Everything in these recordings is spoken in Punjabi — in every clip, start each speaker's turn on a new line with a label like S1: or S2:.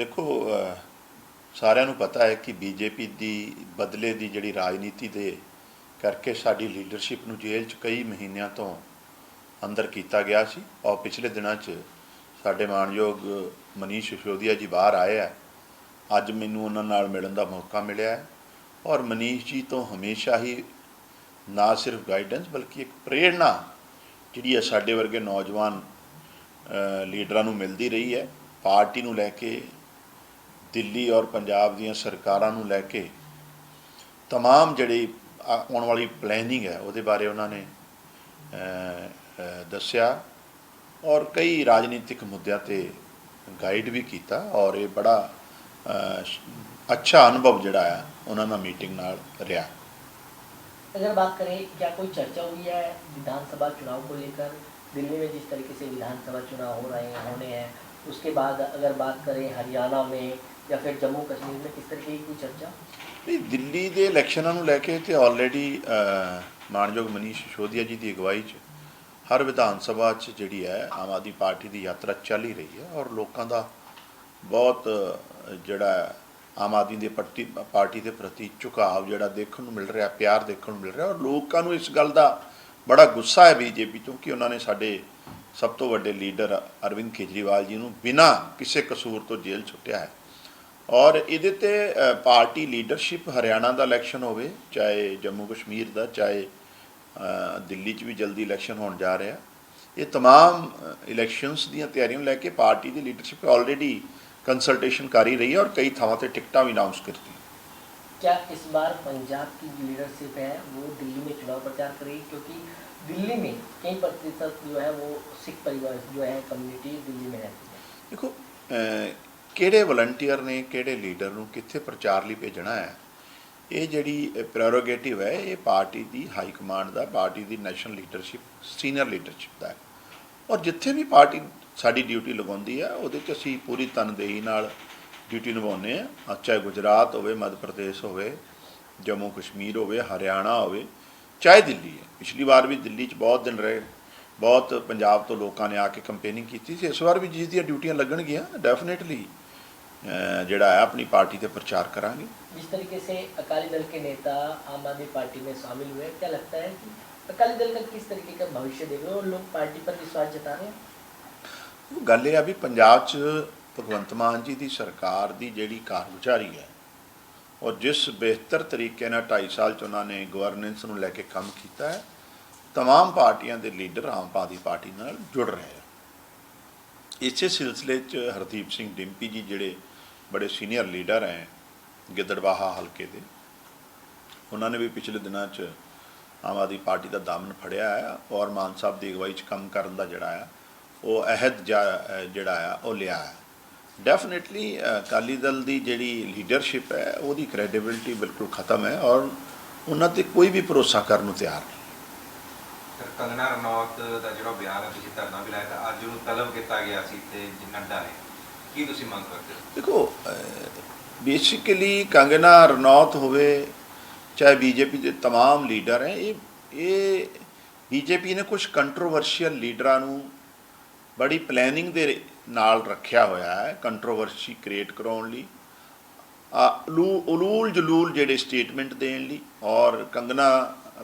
S1: ਦੇਖੋ ਸਾਰਿਆਂ ਨੂੰ ਪਤਾ ਹੈ ਕਿ ਬੀਜੇਪੀ ਦੀ ਬਦਲੇ ਦੀ ਜਿਹੜੀ ਰਾਜਨੀਤੀ ਦੇ ਕਰਕੇ ਸਾਡੀ ਲੀਡਰਸ਼ਿਪ ਨੂੰ ਜੇਲ੍ਹ 'ਚ ਕਈ ਮਹੀਨਿਆਂ ਤੋਂ ਅੰਦਰ ਕੀਤਾ ਗਿਆ ਸੀ। ਔਰ ਪਿਛਲੇ ਦਿਨਾਂ 'ਚ ਸਾਡੇ ਮਾਨਯੋਗ ਮਨੀਸ਼ ਸਿਸੋਦੀਆ ਜੀ ਬਾਹਰ ਆਏ ਆ। ਅੱਜ ਮੈਨੂੰ ਉਹਨਾਂ ਨਾਲ ਮਿਲਣ ਦਾ ਮੌਕਾ ਮਿਲਿਆ ਹੈ। ਔਰ ਮਨੀਸ਼ ਜੀ ਤੋਂ ਹਮੇਸ਼ਾ ਹੀ ਨਾ ਸਿਰਫ ਗਾਈਡੈਂਸ ਬਲਕਿ ਇੱਕ ਪ੍ਰੇਰਣਾ ਜਿਹੜੀ ਹੈ ਸਾਡੇ ਵਰਗੇ ਨੌਜਵਾਨ ਲੀਡਰਾਂ ਨੂੰ ਮਿਲਦੀ ਰਹੀ ਹੈ। ਪਾਰਟੀ ਨੂੰ ਲੈ ਕੇ ਦਿੱਲੀ ਔਰ ਪੰਜਾਬ ਦੀਆਂ ਸਰਕਾਰਾਂ ਨੂੰ ਲੈ ਕੇ तमाम ਜਿਹੜੀ ਆ- ਆਉਣ ਵਾਲੀ ਪਲੈਨਿੰਗ ਹੈ ਉਹਦੇ ਬਾਰੇ ਉਹਨਾਂ ਨੇ ਅ, ਅ, ਦੱਸਿਆ ਔਰ ਕਈ ਰਾਜਨੀਤਿਕ ਮੁੱਦਿਆਂ ਤੇ ਗਾਈਡ ਵੀ ਕੀਤਾ ਔਰ ਇਹ ਬੜਾ ਅ, ਸ਼- ਅੱਛਾ ਅਨੁਭਵ ਜਿਹੜਾ ਆ ਉਹਨਾਂ ਨਾਲ ਮੀਟਿੰਗ ਨਾਲ ਰਿਹਾ
S2: अगर बात करें क्या कोई चर्चा हुई है विधानसभा चुनाव को लेकर दिल्ली में जिस तरीके से विधानसभा चुनाव हो रहे हैं होने हैं उसके बाद अगर बात करें हरियाणा में ਜਾਂ ਫਿਰ ਜੰਮੂ ਕਸ਼ਮੀਰ ਵਿੱਚ ਕਿਸ ਤਰ੍ਹਾਂ ਦੀ ਕੋਈ ਚਰਚਾ?
S1: ਨਹੀਂ, ਦਿੱਲੀ ਦੇ ਇਲੈਕਸ਼ਨਾਂ ਨੂੰ ਲੈ ਕੇ ਤੇ ਆਲਰੇਡੀ ਮਾਨਯੋਗ ਮਨੀਸ਼ ਸ਼ੋਧਿਆ ਜੀ ਦੀ ਅਗਵਾਈ 'ਚ ਹਰ ਵਿਧਾਨ ਸਭਾ 'ਚ ਜਿਹੜੀ ਹੈ, ਆਮ ਆਦਮੀ ਪਾਰਟੀ ਦੀ ਯਾਤਰਾ ਚੱਲ ਹੀ ਰਹੀ ਹੈ ਔਰ ਲੋਕਾਂ ਦਾ ਬਹੁਤ ਜਿਹੜਾ ਆਮ ਆਦਮੀ ਦੇ ਪ੍ਰਤੀ, ਪਾਰਟੀ ਦੇ ਪ੍ਰਤੀ ਝੁਕਾਅ ਜਿਹੜਾ ਦੇਖਣ ਨੂੰ ਮਿਲ ਰਿਹਾ, ਪਿਆਰ ਦੇਖਣ ਨੂੰ ਮਿਲ ਰਿਹਾ ਔਰ ਲੋਕਾਂ ਨੂੰ ਇਸ ਗੱਲ ਦਾ ਬੜਾ ਗੁੱਸਾ ਹੈ ਬੀਜੇਪੀ ਤੋਂ ਕਿ ਉਹਨਾਂ ਨੇ ਸਾਡੇ ਸਭ ਤੋਂ ਵੱਡੇ ਲੀਡਰ ਅਰਵਿੰਦ ਕੇਜਰੀਵਾਲ ਜੀ ਨੂੰ ਬਿਨਾਂ ਕਿਸੇ ਕਸੂਰ ਤੋਂ ਜੇਲ੍ਹ ਛੁੱਟਿਆ ਹੈ। ਔਰ ਇਹਦੇ ਤੇ ਅ, ਪਾਰਟੀ ਲੀਡਰਸ਼ਿਪ ਹਰਿਆਣਾ ਦਾ ਇਲੈਕਸ਼ਨ ਹੋਵੇ ਚਾਹੇ ਜੰਮੂ ਕਸ਼ਮੀਰ ਦਾ ਚਾਹੇ ਅ, ਦਿੱਲੀ 'ਚ ਵੀ ਜਲਦੀ ਇਲੈਕਸ਼ਨ ਹੋਣ ਜਾ ਰਿਹਾ ਇਹ तमाम ਇਲੈਕਸ਼ਨਸ ਦੀਆਂ ਤਿਆਰੀਆਂ ਨੂੰ ਲੈ ਕੇ ਪਾਰਟੀ ਦੀ ਲੀਡਰਸ਼ਿਪ ਆਲਰੇਡੀ ਕੰਸਲਟੇਸ਼ਨ ਕਰ ਹੀ ਰਹੀ ਹੈ ਔਰ ਕਈ ਥਾਵਾਂ ਤੇ ਟਿਕਟਾਂ ਵੀ ਅਨਾਉਂਸ ਕਰਤੀ
S2: क्या इस बार पंजाब की जो लीडरशिप है वो दिल्ली में चुनाव प्रचार करेगी क्योंकि दिल्ली में कई प्रतिशत जो है वो सिख परिवार जो है कम्युनिटी दिल्ली में रहती है
S1: ਦੇਖੋ ਅ, ਕਿਹੜੇ ਵਲੰਟੀਅਰ ਨੇ, ਕਿਹੜੇ ਲੀਡਰ ਨੂੰ ਕਿੱਥੇ ਪ੍ਰਚਾਰ ਲਈ ਭੇਜਣਾ ਹੈ, ਇਹ ਜਿਹੜੀ ਪ੍ਰੈਰੋਗੇਟਿਵ ਹੈ, ਇਹ ਪਾਰਟੀ ਦੀ ਹਾਈ ਕਮਾਂਡ ਦਾ, ਪਾਰਟੀ ਦੀ ਨੈਸ਼ਨਲ ਲੀਡਰਸ਼ਿਪ ਸੀਨੀਅਰ ਲੀਡਰਸ਼ਿਪ ਦਾ ਔਰ ਜਿੱਥੇ ਵੀ ਪਾਰਟੀ ਸਾਡੀ ਡਿਊਟੀ ਲਗਾਉਂਦੀ ਹੈ, ਉਹਦੇ 'ਚ ਅਸੀਂ ਪੂਰੀ ਤਨਦੇਹੀ ਨਾਲ ਡਿਊਟੀ ਨਿਭਾਉਂਦੇ ਆ ਚਾਹੇ ਗੁਜਰਾਤ ਹੋਵੇ, ਮੱਧ ਪ੍ਰਦੇਸ਼ ਹੋਵੇ, ਜੰਮੂ ਕਸ਼ਮੀਰ ਹੋਵੇ, ਹਰਿਆਣਾ ਹੋਵੇ, ਚਾਹੇ ਦਿੱਲੀ ਹੈ। ਪਿਛਲੀ ਵਾਰ ਵੀ ਦਿੱਲੀ 'ਚ ਬਹੁਤ ਦਿਨ ਰਹੇ। ਬਹੁਤ ਪੰਜਾਬ ਤੋਂ ਲੋਕਾਂ ਨੇ ਆ ਕੇ ਕੰਪੇਨਿੰਗ ਕੀਤੀ ਸੀ। ਇਸ ਵਾਰ ਵੀ ਜਿਸ ਦੀਆਂ ਡਿਊਟੀਆਂ ਲੱਗਣਗੀਆਂ ਡੈਫੀਨੇਟਲੀ ਜਿਹੜਾ ਹੈ ਆਪਣੀ ਪਾਰਟੀ ਤੇ ਪ੍ਰਚਾਰ ਕਰਾਂਗੇ
S2: जिस तरीके से अकाली दल के नेता आम आदमी पार्टी में शामिल हुए क्या लगता है कि अकाली दल का किस तरीके का भविष्य देख रहे हो और लोग पार्टी पर विश्वास जता रहे हैं
S1: ਉਹ ਗੱਲ ਇਹ ਆ ਵੀ ਪੰਜਾਬ 'ਚ ਭਗਵੰਤ ਮਾਨ ਜੀ ਦੀ ਸਰਕਾਰ ਦੀ ਜਿਹੜੀ ਕਾਰਗੁਜ਼ਾਰੀ ਹੈ ਔਰ ਜਿਸ ਬਿਹਤਰ ਤਰੀਕੇ ਨਾਲ 2.5 ਸਾਲ 'ਚ ਉਹਨਾਂ ਨੇ ਗਵਰਨੈਂਸ ਨੂੰ ਲੈ ਕੇ ਕੰਮ ਕੀਤਾ ਹੈ तमाम ਪਾਰਟੀਆਂ ਦੇ ਲੀਡਰ ਆਮ ਆਦਮੀ ਪਾਰਟੀ ਨਾਲ ਜੁੜ ਰਹੇ ਆ ਇਸੇ ਸਿਲਸਿਲੇ 'ਚ ਹਰਦੀਪ ਸਿੰਘ ਡਿੰਪੀ ਜੀ ਜਿਹੜੇ ਬੜੇ ਸੀਨੀਅਰ ਲੀਡਰ ਹੈ ਗਿੱਦੜਵਾਹਾ ਹਲਕੇ ਦੇ। ਉਹਨਾਂ ਨੇ ਵੀ ਪਿਛਲੇ ਦਿਨਾਂ 'ਚ ਆਮ ਆਦਮੀ ਪਾਰਟੀ ਦਾ ਦਾਮਨ ਫੜਿਆ ਹੈ ਔਰ ਮਾਨ ਸਾਹਿਬ ਦੀ ਅਗਵਾਈ 'ਚ ਕੰਮ ਕਰਨ ਦਾ ਜਿਹੜਾ ਆ, ਉਹ ਅਹਿਦ ਜਾ- ਜਿਹੜਾ ਆ, ਉਹ ਲਿਆ ਹੈ ਡੈਫੀਨਿਟਲੀ ਅਕਾਲੀ ਦਲ ਦੀ ਜਿਹੜੀ ਲੀਡਰਸ਼ਿਪ ਹੈ ਉਹਦੀ ਕ੍ਰੈਡੀਬਿਲਟੀ ਬਿਲਕੁਲ ਖਤਮ ਹੈ ਔਰ ਉਹਨਾਂ ਤੇ ਕੋਈ ਵੀ ਭਰੋਸਾ ਕਰਨ ਨੂੰ ਤਿਆਰ ਨਹੀਂ।
S3: ਸਰ ਕੰਗਨਾ ਰਣੌਤ ਦਾ ਜਿਹੜਾ ਬਿਆਨ ਹੈ, ਤੁਸੀਂ ਧਰਨਾ ਵੀ ਲਾਇਆ ਤਾਂ ਅੱਜ ਉਹਨੂੰ ਤਲਬ ਕੀਤਾ ਗਿਆ ਸੀ ਤੇ ਨੱਡਾ ਨੇ ਕੀ ਤੁਸੀਂ ਮੰਗ ਕਰਦੇ ਹੋ
S1: ਦੇਖੋ ਬੇਸਿਕਲੀ ਕੰਗਨਾ ਰਣੌਤ ਹੋਵੇ ਚਾਹੇ ਬੀਜੇਪੀ ਦੇ तमाम ਲੀਡਰ ਹੈ ਇਹ ਇਹ ਬੀਜੇਪੀ ਨੇ ਕੁਝ ਕੰਟਰੋਵਰਸ਼ੀਅਲ ਲੀਡਰਾਂ ਨੂੰ ਬੜੀ ਪਲੈਨਿੰਗ ਦੇ ਨਾਲ ਰੱਖਿਆ ਹੋਇਆ ਹੈ ਕੰਟਰੋਵਰਸੀ ਕ੍ਰੀਏਟ ਕਰਾਉਣ ਲਈ ਆ ਉਲੂ- ਉਲੂਲ ਜਲੂਲ ਜਿਹੜੇ ਸਟੇਟਮੈਂਟ ਦੇਣ ਲਈ ਔਰ ਕੰਗਨਾ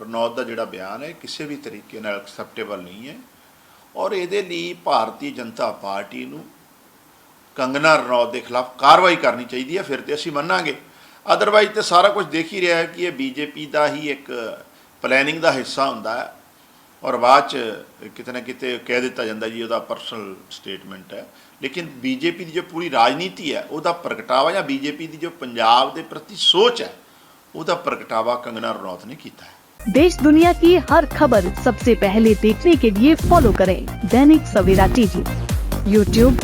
S1: ਰਣੌਤ ਦਾ ਜਿਹੜਾ ਬਿਆਨ ਹੈ ਕਿਸੇ ਵੀ ਤਰੀਕੇ ਨਾਲ ਐਕਸੈਪਟੇਬਲ ਨਹੀਂ ਹੈ ਔਰ ਇਹਦੇ ਲਈ ਭਾਰਤੀ ਜਨਤਾ ਪਾਰਟੀ ਨੂੰ ਕੰਗਨਾ ਰਣੌਤ ਦੇ ਖਿਲਾਫ ਕਾਰਵਾਈ ਕਰਨੀ ਚਾਹੀਦੀ ਹੈ ਫਿਰ ਤੇ ਅਸੀਂ ਮੰਨਾਂਗੇ ਅਦਰਵਾਈਜ਼ ਤੇ ਸਾਰਾ ਕੁਝ ਦੇਖ ਹੀ ਰਿਹਾ ਹੈ ਕਿ ਇਹ ਬੀਜੇਪੀ ਦਾ ਹੀ ਇੱਕ ਪਲੈਨਿੰਗ ਦਾ ਹਿੱਸਾ ਹੁੰਦਾ ਹੈ ਔਰ ਬਾਅਦ ਚ ਕਿਤੇ ਨਾ ਕਿਤੇ ਕਹਿ ਦਿੱਤਾ ਜਾਂਦਾ ਜੀ ਉਹਦਾ ਪਰਸਨਲ ਸਟੇਟਮੈਂਟ ਹੈ ਲੇਕਿਨ ਬੀਜੇਪੀ ਦੀ ਜੋ ਪੂਰੀ ਰਾਜਨੀਤੀ ਹੈ ਉਹਦਾ ਪ੍ਰਗਟਾਵਾ ਜਾਂ ਬੀਜੇਪੀ ਦੀ ਜੋ ਪੰਜਾਬ ਦੇ ਪ੍ਰਤੀ ਸੋਚ ਹੈ ਉਹਦਾ ਪ੍ਰਗਟਾਵਾ ਕੰਗਨਾ ਰਣੌਤ ਨੇ ਕੀਤਾ ਹੈ
S4: देश दुनिया की हर खबर सबसे पहले देखने के लिए फॉलो करें दैनिक सवेरा टीवी यूट्यूब